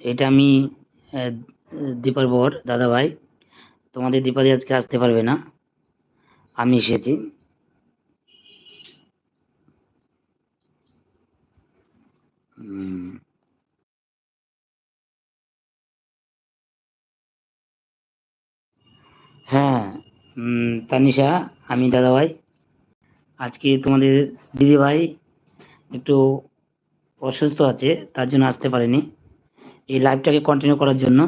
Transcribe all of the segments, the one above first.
এটা আমি দীপার বর দাদা ভাই তোমাদের দীপাদি আজকে আসতে পারবে না। আমি এসেছি। হ্যাঁ তানিশা, আমি দাদা ভাই আজকে তোমাদের দিদি ভাই একটু অসুস্থ আছে, তার জন্য আসতে পারেনি। এই লাইভটাকে কন্টিনিউ করার জন্য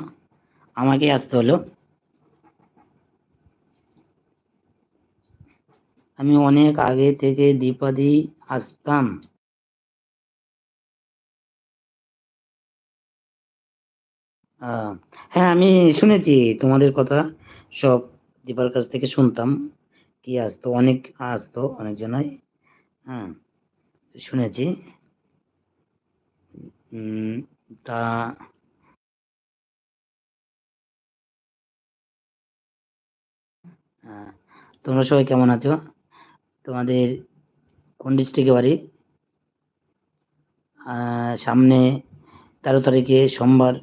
আমাকে আসতে হলো। আমি অনেক আগে থেকে দীপাদি আসতাম। হ্যাঁ আমি শুনেছি তোমাদের কথা, সব দীপার কাছ থেকে শুনতাম, কি আসতো, অনেক আসতো, অনেকজনাই হ্যাঁ শুনেছি। তা তোমরা সবাই কেমন আছো? তোমাদের কোন ডিস্ট্রিক্টে বাড়ি? সামনে তেরো তারিখে সোমবার।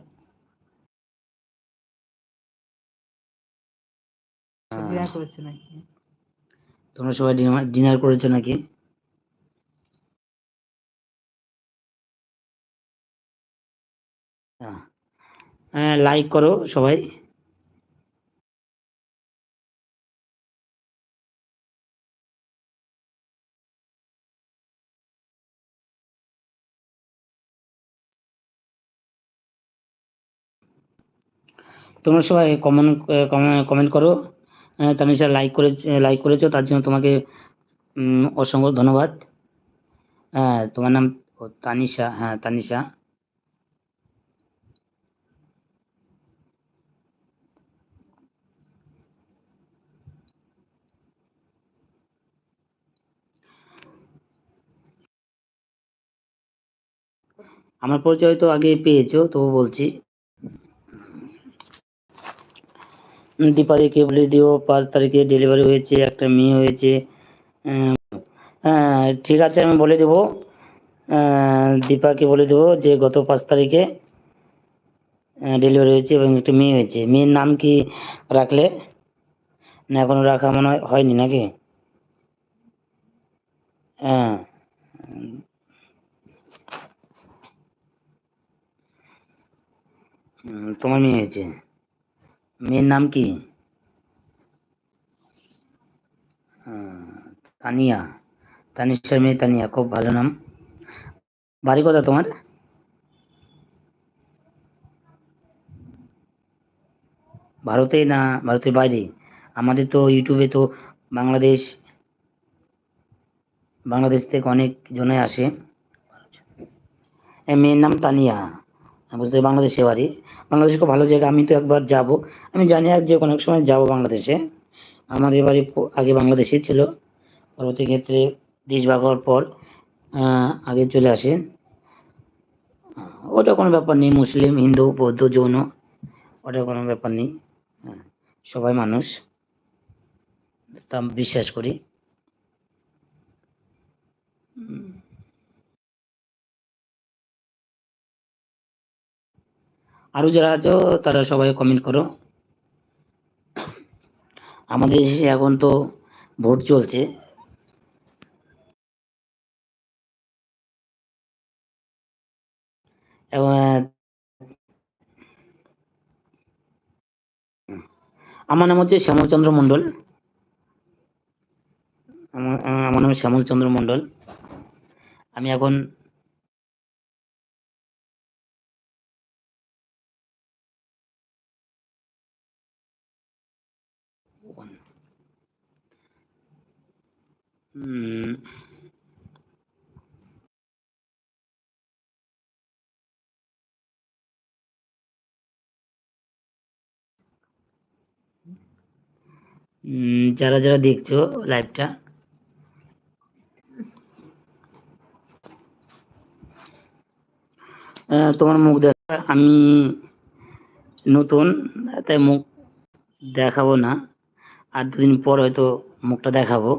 নাকি? তোমরা সবাই ডিনার করেছ নাকি? হ্যাঁ। লাইক করো সবাই। তোমরা সবাই কমেন্ট কমেন্ট করো। আহ, তানিশা লাইক করে লাইক করেছ তার জন্য তোমাকে অসংখ্য ধন্যবাদ। হ্যাঁ তোমার নাম তানিশা হ্যাঁ তানিশা। আমার পরিচয় তো আগে পেয়েছ তবু বলছি। দীপালিকে বলে দিও, পাঁচ তারিখে ডেলিভারি হয়েছে, একটা মেয়ে হয়েছে। হ্যাঁ ঠিক আছে, আমি বলে দেবো। দীপাকে বলে দেবো যে গত পাঁচ তারিখে ডেলিভারি হয়েছে এবং একটা মেয়ে হয়েছে। মেয়ের নাম কি রাখলে? না, এখনও রাখা মনে হয়নি নাকি? হ্যাঁ। তোমার মেয়ে হয়েছে। মেয়ের নাম কি? তানিয়া। তানিশার মেয়ে তানিয়া, খুব ভালো নাম। বাড়ি কোথা তোমার? ভারতে না ভারতের বাইরে? আমাদের তো ইউটিউবে তো বাংলাদেশ বাংলাদেশ থেকে অনেক জনে আসে। মেয়ের নাম তানিয়া। বুঝতে বাংলাদেশে বাড়ি। বাংলাদেশ খুব ভালো জায়গা আমি তো একবার যাব। আমি জানি আর যে কোনো এক সময় যাব বাংলাদেশে। আমাদের বাড়ি আগে বাংলাদেশে ছিল। পরবর্তী ক্ষেত্রে দেশ ভাগ হওয়ার পর আগে চলে আসে। ওটা কোনো ব্যাপার নেই মুসলিম হিন্দু বৌদ্ধ জৈন ওটা কোনো ব্যাপার নেই। হ্যাঁ, সবাই মানুষ। তা বিশ্বাস করি। আরও যারা আছো, তারা সবাই কমেন্ট করো। আমাদের দেশে এখন তো ভোট চলছে। আমার নাম হচ্ছে শ্যামলচন্দ্র মণ্ডল। আমার নাম শ্যামলচন্দ্র মণ্ডল। আমি এখন যারা যারা দেখছ লাইভটা তোমার মুখ দেখা আমি নতুন তাই মুখ দেখাবো না। আর দুদিন পর হয়তো মুখটা দেখাবো।